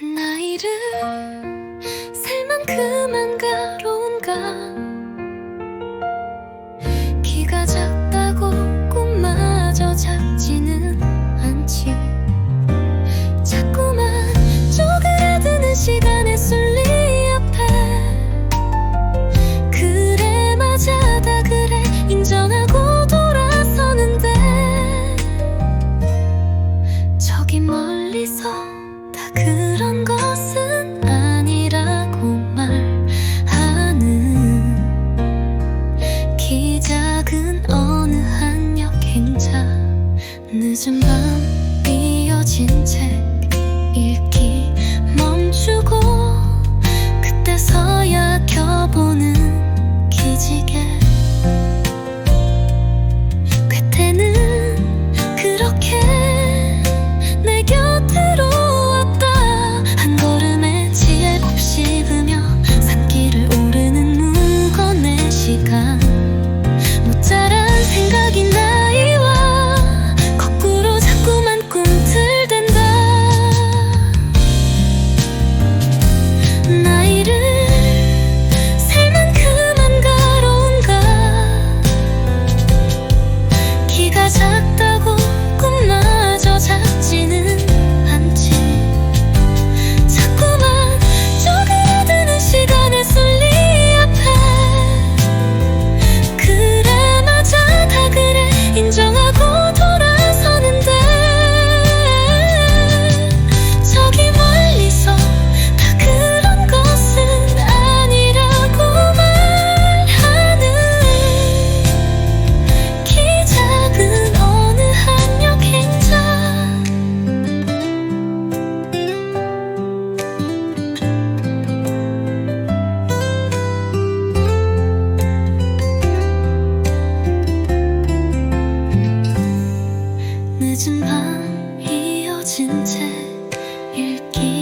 나이를 셀 만큼 한가로운가? 키가 작다고 꿈마저 작지는 않지. 자꾸만 쪼그라드는 시간의 순리 앞에 그래 맞아 다 그래. 인정하고 돌아서는데. 저기 멀리서 다 그런 것은 아니라고 말하는 키 작은 어느 한 여행자 늦은 밤 비어진 책 읽기 멈추고 그때서야 켜보는 기지개 젖은 채 읽기